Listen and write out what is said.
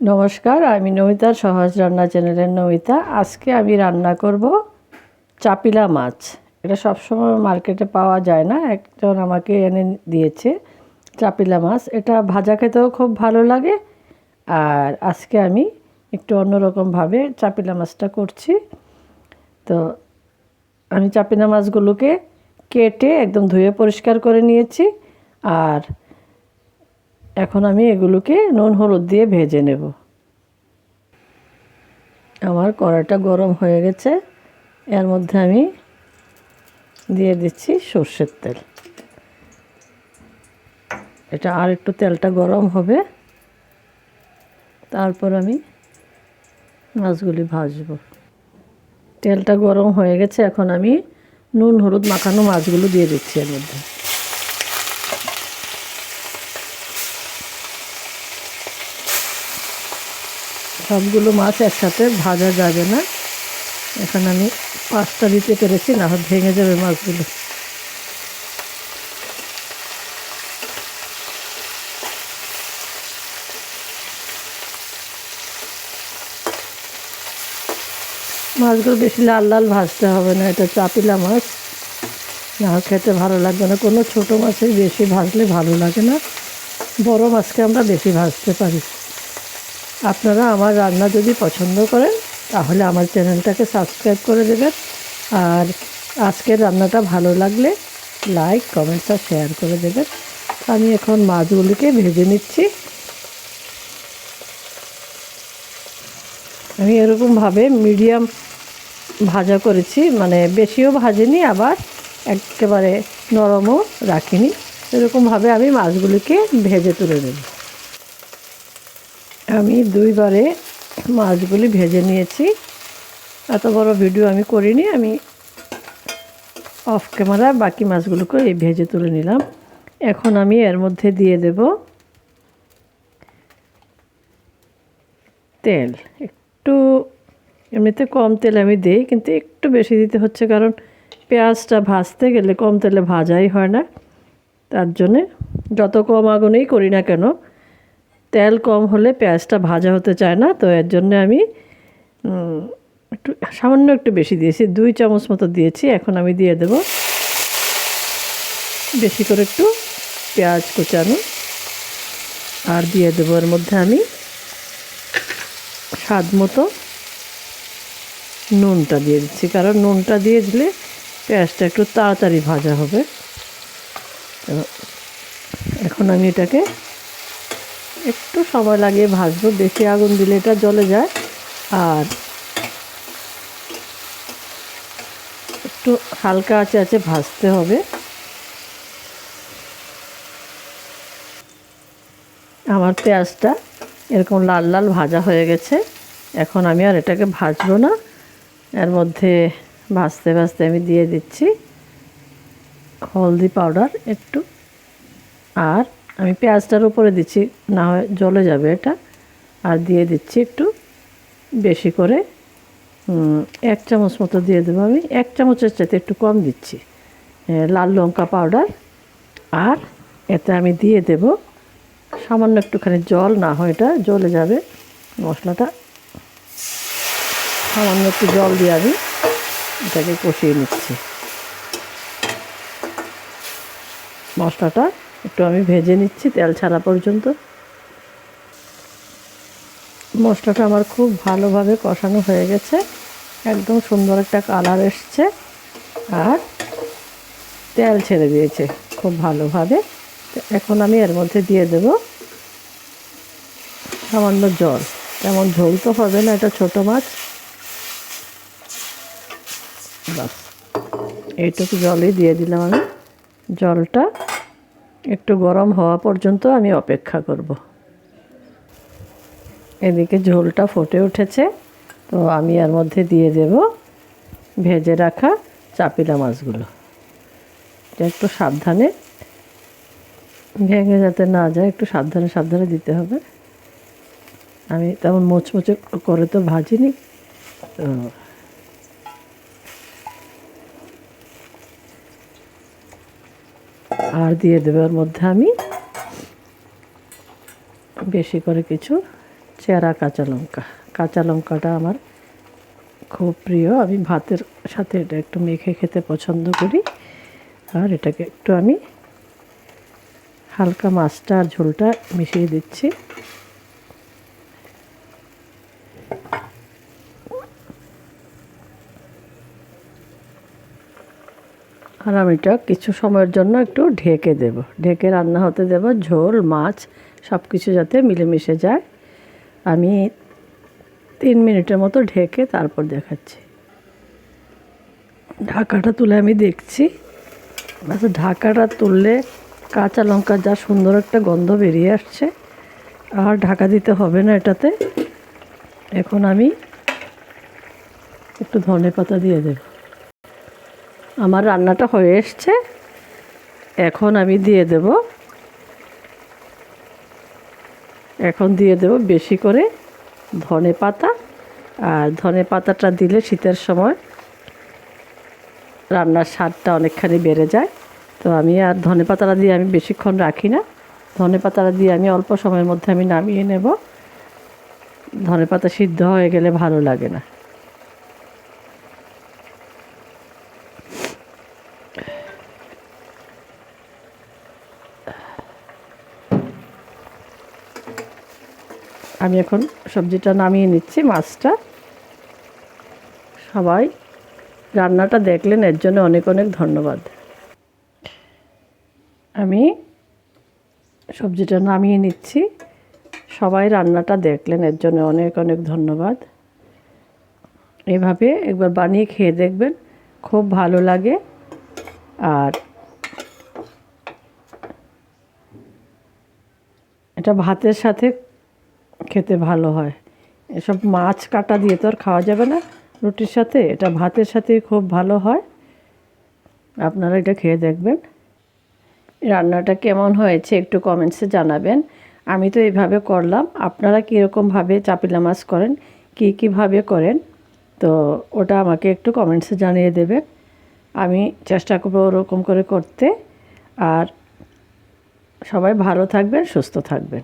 নমস্কার, আমি নমিতার সহজ রান্না চ্যানেলের নমিতা। আজকে আমি রান্না করব চাপিলা মাছ। এটা সবসময় মার্কেটে পাওয়া যায় না, একজন আমাকে এনে দিয়েছে চাপিলা মাছ। এটা ভাজা খেতেও খুব ভালো লাগে, আর আজকে আমি একটু অন্যরকমভাবে চাপিলা মাছটা করছি। তো আমি চাপিলা মাছগুলোকে কেটে একদম ধুয়ে পরিষ্কার করে নিয়েছি, আর এখন আমি এগুলোকে নুন, হলুদ দিয়ে ভেজে নেব। আমার কড়াইটা গরম হয়ে গেছে। এর মধ্যে আমি দিয়ে দিচ্ছি সর্ষের তেল। এটা আর একটু তেলটা গরম হবে। তারপর আমি মাছগুলি ভাজবো। তেলটা গরম হয়ে গেছে, এখন আমি নুন, হলুদ মাখানো মাছগুলো দিয়ে দিচ্ছি এর মধ্যে। সবগুলো মাছ একসাথে ভাজা যাবে না। এখন আমি পাঁচটা দিতে পেরেছি না হয় ভেঙে যাবে মাছগুলো। মাছগুলো বেশি লাল লাল ভাজতে হবে না, এটা চাপিলা মাছ। না খেতে ভালো লাগবে না। কোনো ছোটো মাছের বেশি ভাজলে ভালো লাগে না। বড় মাছকে আমরা বেশি ভাজতে পারি। আপনারা আমার রান্না যদি পছন্দ করেন, তাহলে আমার চ্যানেলটাকে সাবস্ক্রাইব করে দেবেন। আর আজকের রান্নাটা ভালো লাগলে লাইক কমেন্টস আর শেয়ার করে দেবেন। আমি এখন মাছগুলিকে ভেজে নিচ্ছি। আমি এরকমভাবে মিডিয়াম ভাজা করেছি মানে বেশিও ভাজিনি, আবার একেবারে নরমও রাখিনি। এরকমভাবে আমি মাছগুলিকে ভেজে তুলে নেব। আমি দুইবারে মাছগুলি ভেজে নিয়েছি। এত বড় ভিডিও আমি করিনি, আমি অফ ক্যামেরা বাকি মাছগুলোকে এই ভেজে তুলে নিলাম। এখন আমি এর মধ্যে দিয়ে দেব তেল। একটু এমনিতে কম তেল আমি দিই, কিন্তু একটু বেশি দিতে হচ্ছে কারণ পেঁয়াজটা ভাজতে গেলে কম তেলে ভাজাই হয় না। তার জন্যে যত কম আগুনেই করি না কেন তেল কম হলে পেঁয়াজটা ভাজা হতে চায় না, তো এর জন্য আমি একটু, সামান্য একটু বেশি দিয়েছি, দুই চামচ মতো দিয়েছি, এখন আমি দিয়ে দেব বেশি করে একটু পেঁয়াজ কুচানো, আর দিয়ে দেবো এর মধ্যে আমি স্বাদ মতো নুনটা দিয়ে দিচ্ছি, কারণ নুনটা দিয়ে দিলে পেঁয়াজটা একটু তাড়াতাড়ি ভাজা হবে। তো এখন আমি এটাকে একটু সময় লাগিয়ে ভাজবো বেশি আগুন দিলে এটা জ্বলে যায়। আর একটু হালকা আছে আছে ভাজতে হবে। আমার পেঁয়াজটা এরকম লাল লাল ভাজা হয়ে গেছে। এখন আমি আর এটাকে ভাজবো না। এর মধ্যে ভাজতে ভাজতে আমি দিয়ে দিচ্ছি হলদি পাউডার একটু। আর আমি পেঁয়াজটার উপরে দিচ্ছি, না হয় জলে যাবে এটা। আর দিয়ে দিচ্ছি একটু বেশি করে এক চামচ মতো দিয়ে দেবো আমি। এক চামচের চাইতে একটু কম দিচ্ছি লাল লঙ্কা পাউডার। আর এতে আমি দিয়ে দেব সামান্য একটুখানি জল, না হয় এটা জলে যাবে মশলাটা। সামান্য একটু জল দিয়ে আমি এটাকে কষিয়ে নিচ্ছি। মশলাটা একটু আমি ভেজে নিচ্ছি তেল ছাড়া পর্যন্ত। মশলাটা আমার খুব ভালোভাবে কষানো হয়ে গেছে। একদম সুন্দর একটা কালার এসছে। আর তেল ছেড়ে দিয়েছে খুব ভালোভাবে। এখন আমি এর মধ্যে দিয়ে দেব সামান্য জল। তেমন ঝোল তো হবে না এটা ছোটো মাছ। বাস, এইটুকু জলই দিয়ে দিলাম আমি জলটা। একটু গরম হওয়া পর্যন্ত আমি অপেক্ষা করব। এদিকে ঝোলটা ফুটে উঠেছে, তো আমি এর মধ্যে দিয়ে দেব ভেজে রাখা চাপিলা মাছগুলো। একটু সাবধানে ভেঙে যাতে না যায়, একটু সাবধানে সাবধানে দিতে হবে। আমি তেমন মোচমোচে করে তো ভাজিনি, তো আর দিয়ে দেবার মধ্যে আমি বেশি করে কিছু চেরা কাঁচা লঙ্কা। কাঁচা লঙ্কাটা আমার খুব প্রিয়। আমি ভাতের সাথে এটা একটু মেখে খেতে পছন্দ করি। আর এটাকে একটু আমি হালকা মাছটা আর ঝোলটা মিশিয়ে দিচ্ছি। এটা কিছু সময়ের জন্য একটু ঢেকে দেব। ঢেকে রান্না হতে দেব, ঝোল, মাছ সব কিছু যাতে মিলেমিশে যায়। আমি তিন মিনিটের মতো ঢেকে তারপর দেখাচ্ছি। ঢাকাটা তুলে আমি দেখছি। আচ্ছা ঢাকাটা তুললে কাঁচা লঙ্কা যা সুন্দর একটা গন্ধ বেরিয়ে আসছে। আর ঢাকা দিতে হবে না এটাতে। এখন আমি একটু ধনে পাতা দিয়ে দেব। আমার রান্নাটা হয়ে এসছে। এখন আমি দিয়ে দেব। এখন দিয়ে দেব বেশি করে ধনে পাতা। আর ধনে পাতাটা দিলে শীতের সময় রান্নার স্বাদটা অনেকখানি বেড়ে যায়। তো আমি আর ধনে পাতাটা দিয়ে আমি বেশিক্ষণ রাখি না। ধনে পাতাটা দিয়ে আমি অল্প সময়ের মধ্যে আমি নামিয়ে নেব। ধনে পাতা সিদ্ধ হয়ে গেলে ভালো লাগে না। আমি এখন সবজিটা নামিয়ে নিচ্ছি, মাছটা। সবাই রান্নাটা দেখলেন, এর জন্য অনেক অনেক ধন্যবাদ। আমি সবজিটা নামিয়ে নিচ্ছি। সবাই রান্নাটা দেখলেন, এর জন্য অনেক অনেক ধন্যবাদ। এভাবে একবার বানিয়ে খেয়ে দেখবেন, খুব ভালো লাগে। আর এটা ভাতের সাথে খেতে ভালো হয়। এসব মাছ কাটা দিয়ে তো আর খাওয়া যাবে না। রুটির সাথে, এটা ভাতের সাথে খুব ভালো হয়। আপনারা এটা খেয়ে দেখবেন। রান্নাটা কেমন হয়েছে একটু কমেন্টসে জানাবেন। আমি তো এইভাবে করলাম। আপনারা কীরকমভাবে চাপিলা মাছ করেন, কী কীভাবে করেন, তো ওটা আমাকে একটু কমেন্টসে জানিয়ে দেবেন। আমি চেষ্টা করব ওরকম করে করতে। আর সবাই ভালো থাকবেন, সুস্থ থাকবেন।